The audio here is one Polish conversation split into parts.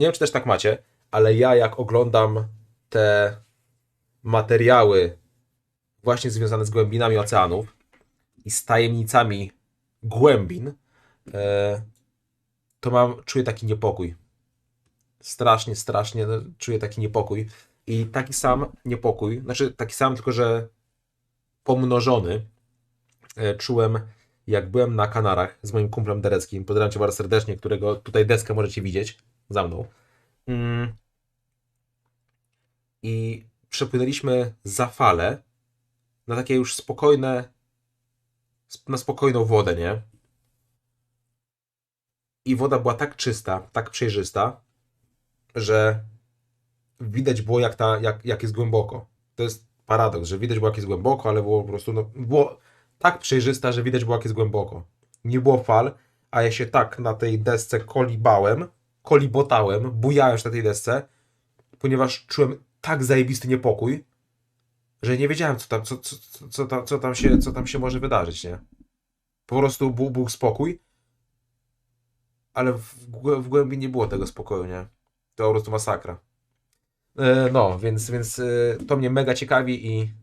Nie wiem, czy też tak macie, ale ja jak oglądam te materiały właśnie związane z głębinami oceanów i z tajemnicami głębin, e, to mam, czuję taki niepokój. Strasznie, strasznie czuję taki niepokój. I taki sam niepokój, znaczy taki sam, tylko że pomnożony, e, czułem jak byłem na Kanarach z moim kumplem Dereckim. Pozdrawiam cię bardzo serdecznie, którego tutaj deskę możecie widzieć za mną. Mm. I przepłynęliśmy za falę na takie już spokojne, na spokojną wodę, nie? I woda była tak czysta, tak przejrzysta, że widać było, jak, ta, jak, jak jest głęboko. To jest paradoks, że widać było, jak jest głęboko, ale było po prostu, no, było tak przejrzysta, że widać było, jak jest głęboko. Nie było fal, a ja się tak na tej desce kolibałem, kolibotałem, bujałem się na tej desce, ponieważ czułem tak zajebisty niepokój, że nie wiedziałem, co tam, co, co, co, tam, co, tam, się, co tam się może wydarzyć, nie? Po prostu był, był spokój, ale w, w głębi nie było tego spokoju, nie? To po prostu masakra. E, No, więc, więc e, to mnie mega ciekawi i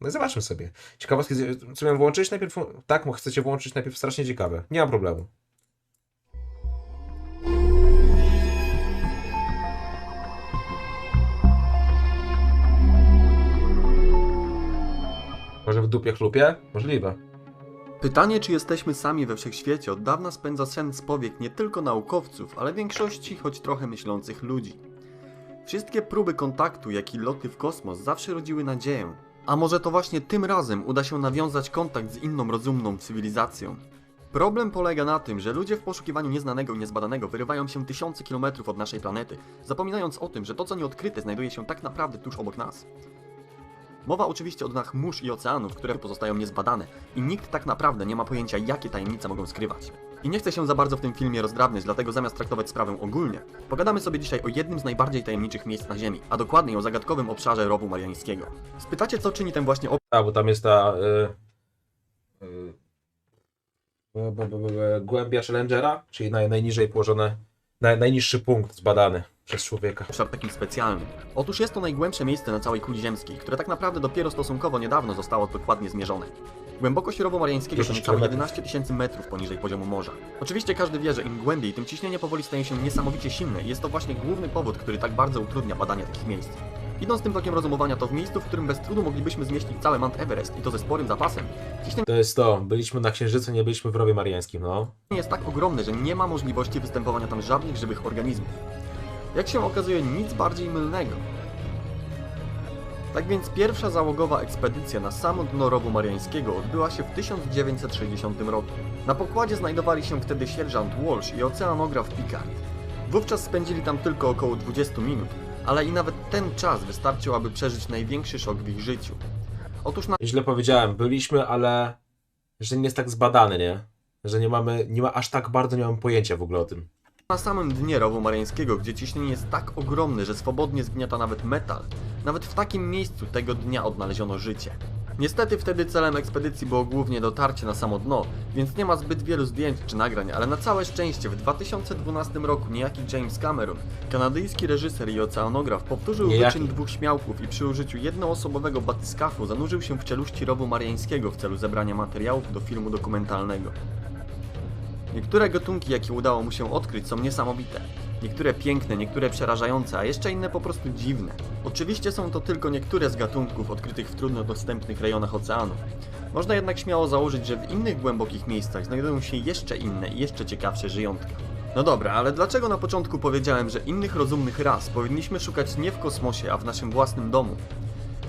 no i zobaczmy sobie. Ciekawostki, co miałem włączyć najpierw? Tak, chcecie włączyć najpierw strasznie ciekawe. Nie mam problemu. W dupie chlupie? Możliwe. Pytanie, czy jesteśmy sami we wszechświecie, od dawna spędza sen z powiek nie tylko naukowców, ale większości choć trochę myślących ludzi. Wszystkie próby kontaktu, jak i loty w kosmos zawsze rodziły nadzieję. A może to właśnie tym razem uda się nawiązać kontakt z inną rozumną cywilizacją? Problem polega na tym, że ludzie w poszukiwaniu nieznanego i niezbadanego wyrywają się tysiące kilometrów od naszej planety, zapominając o tym, że to co nieodkryte znajduje się tak naprawdę tuż obok nas. Mowa oczywiście o dnach mórz i oceanów, które pozostają niezbadane i nikt tak naprawdę nie ma pojęcia, jakie tajemnice mogą skrywać. I nie chcę się za bardzo w tym filmie rozdrabniać, dlatego zamiast traktować sprawę ogólnie, pogadamy sobie dzisiaj o jednym z najbardziej tajemniczych miejsc na Ziemi, a dokładniej o zagadkowym obszarze rowu mariańskiego. Spytacie, co czyni ten właśnie A, bo tam jest ta y, y, głębia Challengera, czyli naj, najniżej położone, naj, najniższy punkt zbadany przez człowieka. obszar takim specjalnym? Otóż jest to najgłębsze miejsce na całej kuli ziemskiej, które tak naprawdę dopiero stosunkowo niedawno zostało dokładnie zmierzone. Głębokość rowu mariańskiego to 10 niecałe kilometrów. 11 tysięcy metrów poniżej poziomu morza. Oczywiście każdy wie, że im głębiej, tym ciśnienie powoli staje się niesamowicie silne i jest to właśnie główny powód, który tak bardzo utrudnia badanie takich miejsc. Idąc tym tokiem rozumowania, to w miejscu, w którym bez trudu moglibyśmy zmieścić cały Mount Everest i to ze sporym zapasem, ciśnienie To jest to. Byliśmy na Księżycu, nie byliśmy w rowie mariańskim, no. jest tak ogromne, że nie ma możliwości występowania tam żadnych żywych organizmów. Jak się okazuje, nic bardziej mylnego. Tak więc pierwsza załogowa ekspedycja na samo dno rowu mariańskiego odbyła się w 1960 roku. Na pokładzie znajdowali się wtedy sierżant Walsh i oceanograf Picard. Wówczas spędzili tam tylko około 20 minut, ale i nawet ten czas wystarczył, aby przeżyć największy szok w ich życiu. Otóż na Źle powiedziałem, byliśmy, ale że nie jest tak zbadany, nie? Że nie mamy, nie ma aż tak bardzo nie mam pojęcia w ogóle o tym. Na samym dnie rowu mariańskiego, gdzie ciśnienie jest tak ogromne, że swobodnie zgniata nawet metal, nawet w takim miejscu tego dnia odnaleziono życie. Niestety wtedy celem ekspedycji było głównie dotarcie na samo dno, więc nie ma zbyt wielu zdjęć czy nagrań, ale na całe szczęście w 2012 roku niejaki James Cameron, kanadyjski reżyser i oceanograf, powtórzył Niejaki. wyczyn dwóch śmiałków i przy użyciu jednoosobowego batyskafu zanurzył się w czeluści rowu mariańskiego w celu zebrania materiałów do filmu dokumentalnego. Niektóre gatunki, jakie udało mu się odkryć, są niesamowite. Niektóre piękne, niektóre przerażające, a jeszcze inne po prostu dziwne. Oczywiście są to tylko niektóre z gatunków odkrytych w trudno dostępnych rejonach oceanu. Można jednak śmiało założyć, że w innych głębokich miejscach znajdują się jeszcze inne i jeszcze ciekawsze żyjątka. No dobra, ale dlaczego na początku powiedziałem, że innych rozumnych ras powinniśmy szukać nie w kosmosie, a w naszym własnym domu?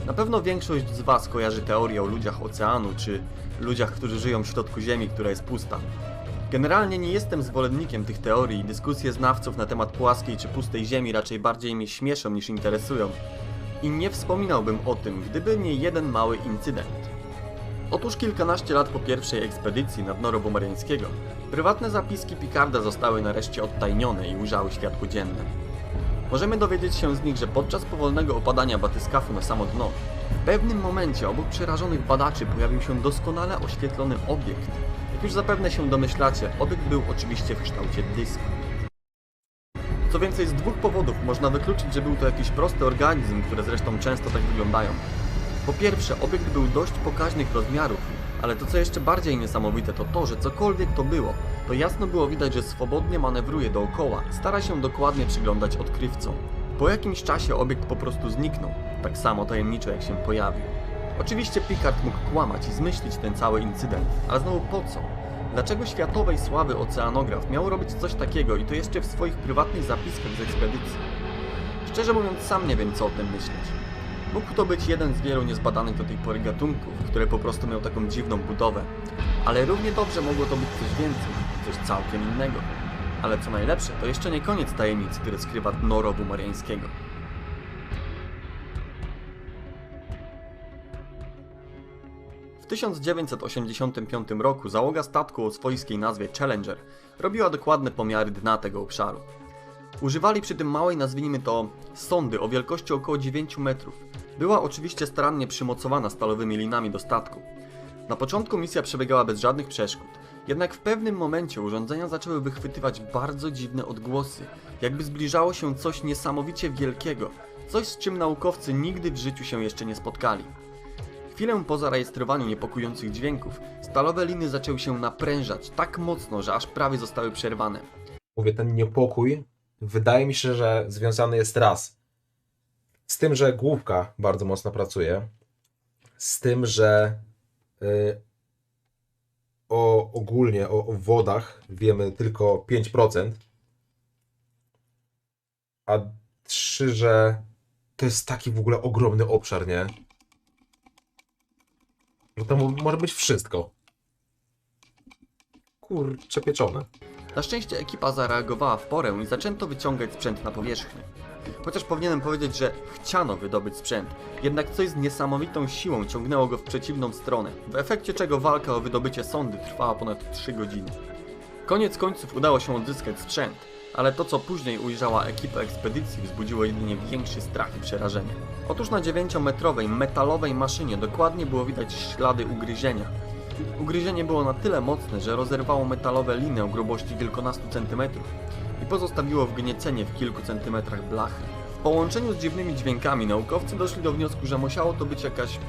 Na pewno większość z Was kojarzy teorię o ludziach oceanu, czy ludziach, którzy żyją w środku Ziemi, która jest pusta. Generalnie nie jestem zwolennikiem tych teorii i dyskusje znawców na temat płaskiej czy pustej Ziemi raczej bardziej mnie śmieszą niż interesują. I nie wspominałbym o tym, gdyby nie jeden mały incydent. Otóż kilkanaście lat po pierwszej ekspedycji na dno rowu mariańskiego, prywatne zapiski Picarda zostały nareszcie odtajnione i ujrzały światło dzienne. Możemy dowiedzieć się z nich, że podczas powolnego opadania batyskafu na samo dno, w pewnym momencie obok przerażonych badaczy pojawił się doskonale oświetlony obiekt. Jak już zapewne się domyślacie, obiekt był oczywiście w kształcie dysku. Co więcej, z dwóch powodów można wykluczyć, że był to jakiś prosty organizm, które zresztą często tak wyglądają. Po pierwsze, obiekt był dość pokaźnych rozmiarów, ale to co jeszcze bardziej niesamowite to to, że cokolwiek to było, to jasno było widać, że swobodnie manewruje dookoła stara się dokładnie przyglądać odkrywcom. Po jakimś czasie obiekt po prostu zniknął, tak samo tajemniczo jak się pojawił. Oczywiście Picard mógł kłamać i zmyślić ten cały incydent, ale znowu po co? Dlaczego światowej sławy oceanograf miał robić coś takiego i to jeszcze w swoich prywatnych zapiskach z ekspedycji? Szczerze mówiąc, sam nie wiem co o tym myśleć. Mógł to być jeden z wielu niezbadanych do tej pory gatunków, który po prostu miał taką dziwną budowę. Ale równie dobrze mogło to być coś więcej, coś całkiem innego. Ale co najlepsze, to jeszcze nie koniec tajemnic, które skrywa dno rowu mariańskiego. 1985 roku załoga statku o swojskiej nazwie Challenger robiła dokładne pomiary dna tego obszaru. Używali przy tym małej, nazwijmy to, sondy o wielkości około 9 metrów. Była oczywiście starannie przymocowana stalowymi linami do statku. Na początku misja przebiegała bez żadnych przeszkód, jednak w pewnym momencie urządzenia zaczęły wychwytywać bardzo dziwne odgłosy, jakby zbliżało się coś niesamowicie wielkiego, coś z czym naukowcy nigdy w życiu się jeszcze nie spotkali. Chwilę po zarejestrowaniu niepokojących dźwięków, stalowe liny zaczęły się naprężać tak mocno, że aż prawie zostały przerwane. Mówię, ten niepokój wydaje mi się, że związany jest raz z tym, że główka bardzo mocno pracuje, z tym, że y, o, ogólnie o, o wodach wiemy tylko 5%, a trzy, że to jest taki w ogóle ogromny obszar, nie? Że tam może być wszystko. Kurcze pieczone. Na szczęście ekipa zareagowała w porę i zaczęto wyciągać sprzęt na powierzchnię. Chociaż powinienem powiedzieć, że chciano wydobyć sprzęt, jednak coś z niesamowitą siłą ciągnęło go w przeciwną stronę, w efekcie czego walka o wydobycie sondy trwała ponad 3 godziny. Koniec końców udało się odzyskać sprzęt, ale to co później ujrzała ekipa ekspedycji wzbudziło jedynie większy strach i przerażenie. Otóż na 9-metrowej metalowej maszynie dokładnie było widać ślady ugryzienia, Ugryzienie było na tyle mocne, że rozerwało metalowe liny o grubości kilkunastu centymetrów i pozostawiło wgniecenie w kilku centymetrach blachy. W połączeniu z dziwnymi dźwiękami naukowcy doszli do wniosku, że musiało to być jakaś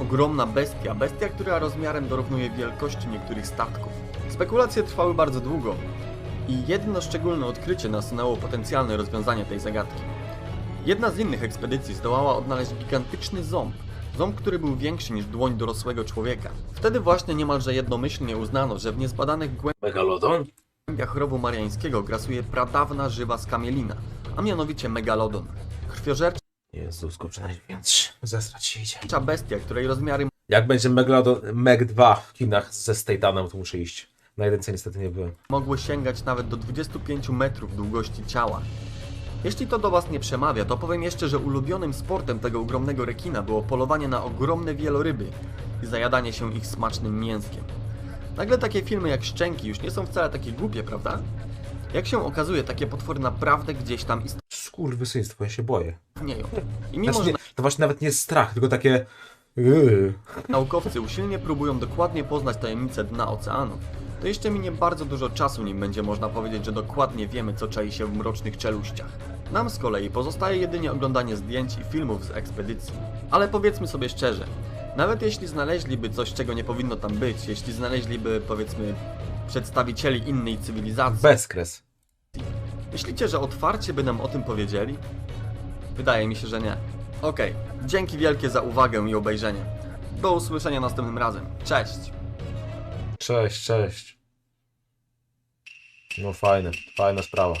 ogromna bestia, bestia, która rozmiarem dorównuje wielkości niektórych statków. Spekulacje trwały bardzo długo i jedno szczególne odkrycie nasunęło potencjalne rozwiązanie tej zagadki. Jedna z innych ekspedycji zdołała odnaleźć gigantyczny ząb, ząb, który był większy niż dłoń dorosłego człowieka. Wtedy właśnie niemalże jednomyślnie uznano, że w niezbadanych Megalodon? głębiach rowu mariańskiego grasuje pradawna żywa skamielina, a mianowicie megalodon. Krwiożercza Jezus, kurczę, największy. Zesrać się idzie. bestia, której rozmiary Jak będzie Megalodon, Meg 2 w kinach ze Statanem, to muszę iść. Na jedynce niestety nie byłem. mogły sięgać nawet do 25 metrów długości ciała. Jeśli to do Was nie przemawia, to powiem jeszcze, że ulubionym sportem tego ogromnego rekina było polowanie na ogromne wieloryby i zajadanie się ich smacznym mięskiem. Nagle takie filmy jak Szczęki już nie są wcale takie głupie, prawda? Jak się okazuje, takie potwory naprawdę gdzieś tam Skurwysyństwo, ja się boję. istnieją. I mimo, Znaczy, że nie, to właśnie nawet nie jest strach, tylko takie... Yy. naukowcy usilnie próbują dokładnie poznać tajemnice dna oceanów, to jeszcze minie bardzo dużo czasu, nim będzie można powiedzieć, że dokładnie wiemy, co czai się w mrocznych czeluściach. Nam z kolei pozostaje jedynie oglądanie zdjęć i filmów z ekspedycji. Ale powiedzmy sobie szczerze, nawet jeśli znaleźliby coś, czego nie powinno tam być, jeśli znaleźliby, powiedzmy, przedstawicieli innej cywilizacji, Bezkres. myślicie, że otwarcie by nam o tym powiedzieli? Wydaje mi się, że nie. Okej, dzięki wielkie za uwagę i obejrzenie. Do usłyszenia następnym razem. Cześć! Cześć, cześć. No fajne, fajna sprawa.